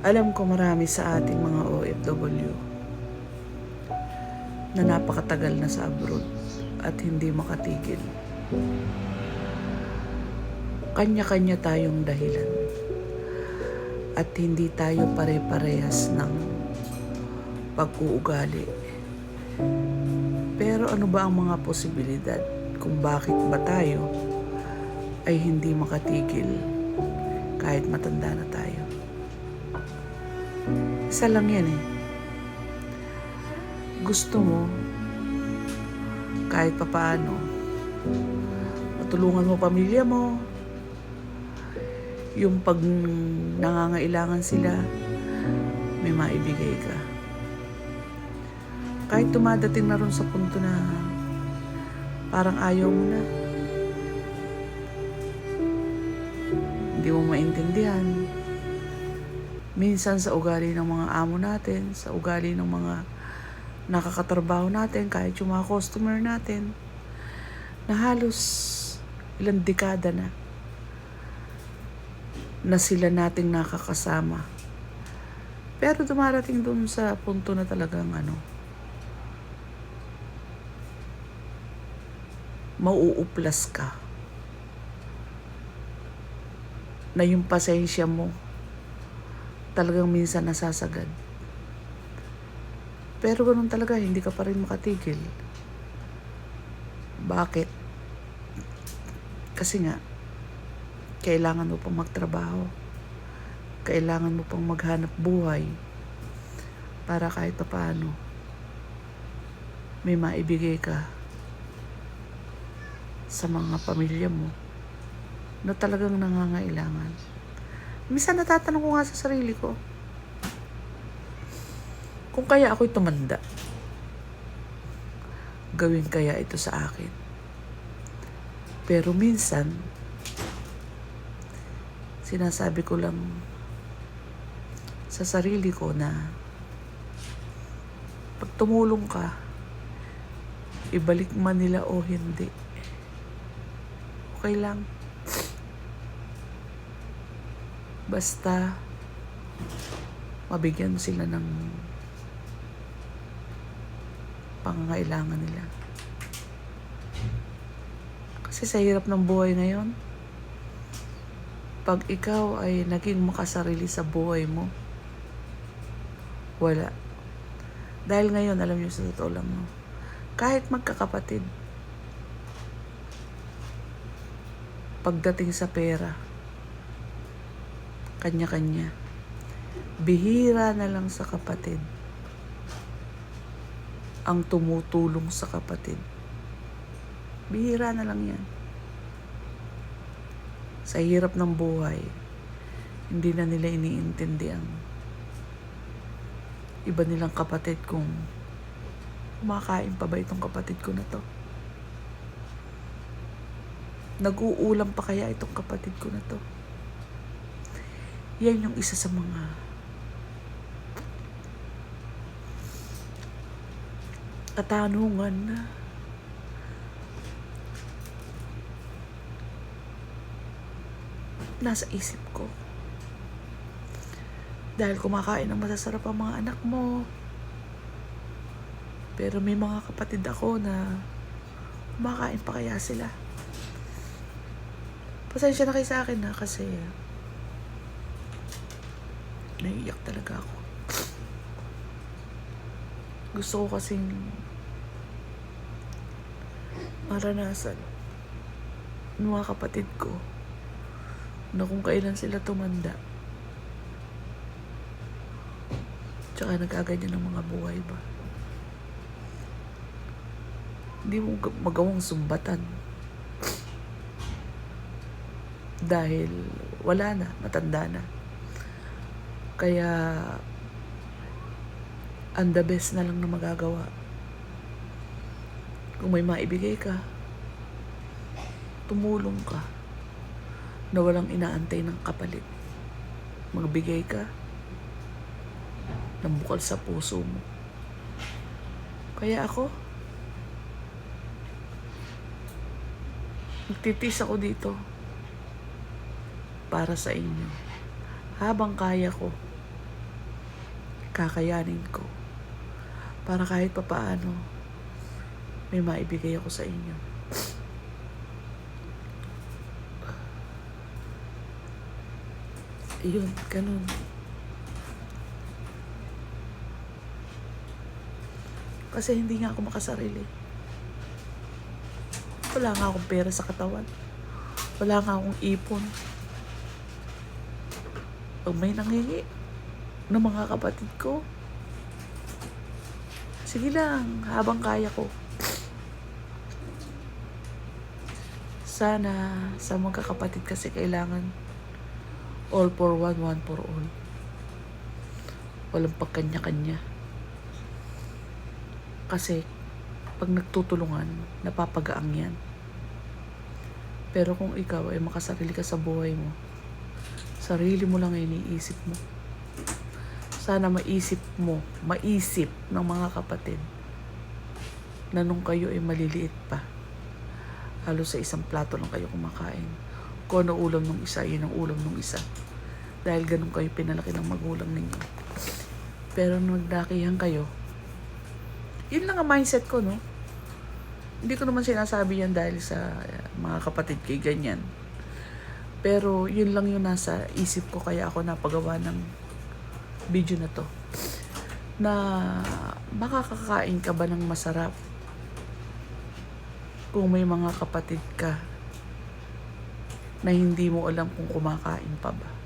Alam ko marami sa ating mga OFW na napakatagal na sa abroad at hindi makatigil. Kanya-kanya tayong dahilan at hindi tayo pare-parehas ng pag-uugali. Pero ano ba ang mga posibilidad kung bakit ba tayo ay hindi makatigil kahit matanda na tayo? Isa lang yan eh. Gusto mo kahit papaano matulungan mo pamilya mo yung pag nangangailangan sila may maibigay ka kahit tumadating na ron sa punto na parang ayaw mo na hindi mo maintindihan minsan sa ugali ng mga amo natin sa ugali ng mga nakakatrabaho natin kahit yung mga customer natin na halos ilang dekada na na sila nating nakakasama. Pero dumarating dun sa punto na talagang ano, mauuplas ka. Na yung pasensya mo talagang minsan nasasagad. Pero ganun talaga, hindi ka pa rin makatigil. Bakit? Kasi nga, kailangan mo pang magtrabaho. Kailangan mo pang maghanap buhay para kahit pa paano may maibigay ka sa mga pamilya mo na talagang nangangailangan. Minsan natatanong ko nga sa sarili ko, kung kaya ako'y tumanda, gawin kaya ito sa akin. Pero minsan, sinasabi ko lang sa sarili ko na pag tumulong ka, ibalik man nila o hindi. Okay lang. Basta mabigyan sila ng pangangailangan nila. Kasi sa hirap ng buhay ngayon, pag ikaw ay naging makasarili sa buhay mo, wala. Dahil ngayon, alam niyo sa totoo lang, no? kahit magkakapatid, pagdating sa pera, kanya-kanya, bihira na lang sa kapatid ang tumutulong sa kapatid. Bihira na lang yan. Sa hirap ng buhay, hindi na nila iniintindi ang iba nilang kapatid kung kumakain pa ba itong kapatid ko na to. Nag-uulam pa kaya itong kapatid ko na to. Yan yung isa sa mga katanungan na nasa isip ko. Dahil kumakain ng masasarap ang mga anak mo. Pero may mga kapatid ako na kumakain pa kaya sila. Pasensya na kayo sa akin na kasi naiiyak talaga ako. Gusto ko kasing maranasan ng mga kapatid ko na kung kailan sila tumanda. Tsaka nagaganyan ng mga buhay ba? Hindi mo ga- magawang sumbatan. Dahil wala na, matanda na kaya ang the best na lang na magagawa kung may maibigay ka tumulong ka na walang inaantay ng kapalit. Magbigay ka ng bukal sa puso mo. Kaya ako, magtitis ako dito para sa inyo. Habang kaya ko, kakayanin ko. Para kahit papaano, may maibigay ako sa inyo. Yun, ganun. Kasi hindi nga ako makasarili. Wala nga akong pera sa katawan. Wala nga akong ipon. Pag may nangingi ng mga kapatid ko, sige lang, habang kaya ko. Sana sa mga kapatid kasi kailangan all for one, one for all. Walang pagkanya-kanya. Kasi pag nagtutulungan, napapagaang yan. Pero kung ikaw ay makasarili ka sa buhay mo, sarili mo lang ang iniisip mo. Sana maisip mo, maisip ng mga kapatid na nung kayo ay maliliit pa, halos sa isang plato lang kayo kumakain. Kung ano ulam ng isa, yun ang ulam ng isa. Dahil ganun kayo pinalaki ng magulang ninyo. Pero nung nagdakihan kayo, yun lang ang mindset ko, no? Hindi ko naman sinasabi yan dahil sa uh, mga kapatid kay ganyan. Pero yun lang yung nasa isip ko kaya ako napagawa ng video na to. Na makakakain ka ba ng masarap kung may mga kapatid ka na hindi mo alam kung kumakain pa ba.